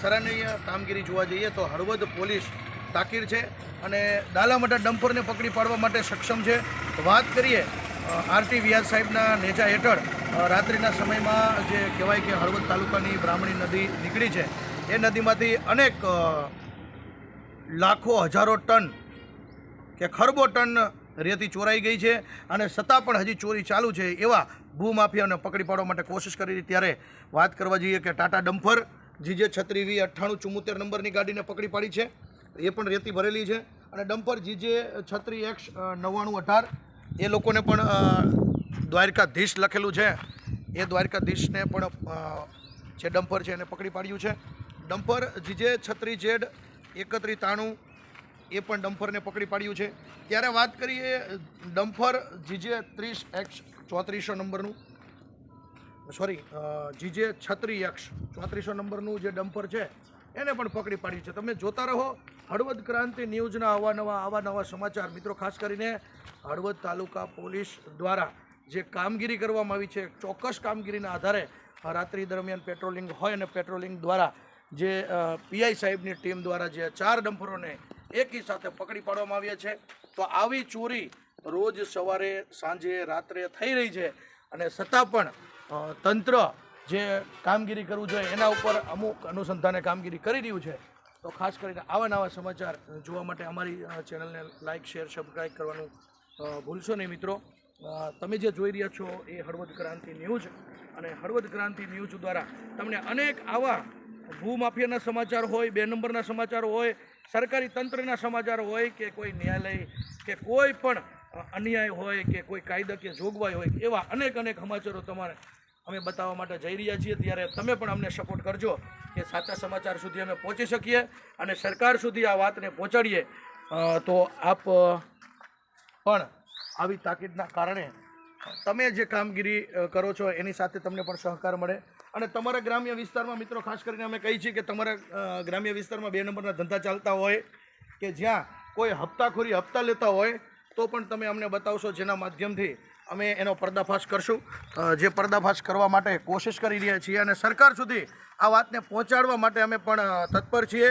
સરાહનીય કામગીરી જોવા જઈએ તો હળવદ પોલીસ તાકીર છે અને દાલામટા ડમ્પરને પકડી પાડવા માટે સક્ષમ છે. વાત કરીએ આરટી વ્યાસ સાહેબના નેજા હેઠળ રાત્રિના સમયમાં જે કહેવાય કે હળવદ તાલુકાની બ્રાહ્મણી નદી નીકળી છે. એ નદીમાંથી અનેક લાખો હજારો ટન કે ખરબો ટન રેતી ચોરાઈ ગઈ છે અને છતાં પણ હજી ચોરી ચાલુ છે એવા ભૂમાફિયાને પકડી પાડવા માટે કોશિશ કરી ત્યારે વાત કરવા જઈએ કે ટાટા ડમ્પર જીજે છત્રી વી અઠ્ઠાણું ચુમ્મોતેર નંબરની ગાડીને પકડી પાડી છે. એ પણ રેતી ભરેલી છે અને ડમ્પર જીજે છત્રી એક્સ નવ્વાણું અઢાર. એ લોકોને પણ દ્વારકાધીશ લખેલું છે. એ દ્વારકાધીશને પણ જે ડમ્પર છે એને પકડી પાડ્યું છે. ડમ્પર જીજે છત્રી જેડ, એકત્રી તાણું, એ પણ ડમ્ફરને પકડી પાડ્યું છે. ત્યારે વાત કરીએ ડમ્ફર જીજે ત્રીસ એક્સ, ચોત્રીસો નંબરનું. સોરી જીજે છત્રી યક્ષ, ચોત્રીસો નંબરનું જે ડમ્પર છે, એને પણ પકડી પાડ્યું છે. તમે જોતા રહો, હળવદ ક્રાંતિ ન્યૂઝના આવા નવા આવા નવા સમાચાર. મિત્રો, ખાસ કરીને હળવદ તાલુકા પોલીસ દ્વારા જે કામગીરી કરવામાં આવી છે, ચોક્કસ કામગીરીના આધારે રાત્રિ દરમિયાન પેટ્રોલિંગ હોય અને પેટ્રોલિંગ દ્વારા જે પીઆઈ સાહેબની ટીમ દ્વારા જે ચાર ડમ્પરોને એકી સાથે પકડી પાડવામાં આવ્યા છે. તો આવી ચોરી રોજ સવારે, સાંજે, રાત્રે થઈ રહી છે અને છતાં પણ તંત્ર જે કામગીરી કરવું જોઈએ, એના ઉપર અમુક અનુસંધાને કામગીરી કરી રહ્યું છે. તો ખાસ કરીને આવા નવા સમાચાર જોવા માટે અમારી ચેનલને લાઇક શેર સબસ્ક્રાઈબ કરવાનું ભૂલશો નહીં મિત્રો. તમે જે જોઈ રહ્યા છો એ હળવદ ક્રાંતિ ન્યૂઝ અને હળવદ ક્રાંતિ ન્યૂઝ દ્વારા તમને અનેક આવા ભૂમાફિયાના સમાચાર હોય, બે નંબરના સમાચાર હોય, સરકારી તંત્રના સમાચાર હોય કે કોઈ ન્યાયાલય કે કોઈ પણ અન્યાય હોય કે કોઈ કાયદાકીય જોગવાઈ હોય એવા અનેક અનેક સમાચારો તમારે અમે બતાવવા માટે જઈ રહ્યા છીએ. ત્યારે તમે પણ અમને સપોર્ટ કરજો કે સાચા સમાચાર સુધી અમે પહોંચી શકીએ અને સરકાર સુધી આ વાતને પહોંચાડીએ. તો આપ પણ આવી તાકીદના કારણે તમે જે કામગીરી કરો છો એની સાથે તમને પણ સહકાર મળે. અને તમારા ગ્રામ્ય વિસ્તારમાં મિત્રો ખાસ કરીને અમે કહીએ છીએ કે તમારા ગ્રામ્ય વિસ્તારમાં બે નંબરના ધંધા ચાલતા હોય કે જ્યાં કોઈ હપ્તાખોરી હપ્તા લેતા હોય તો પણ તમે અમને બતાવશો જેના માધ્યમથી અમે એનો પર્દાફાશ કરશું. જે પર્દાફાશ કરવા માટે કોશિશ કરી રહ્યા છીએ અને સરકાર સુધી આ વાતને પહોંચાડવા માટે અમે પણ તત્પર છીએ.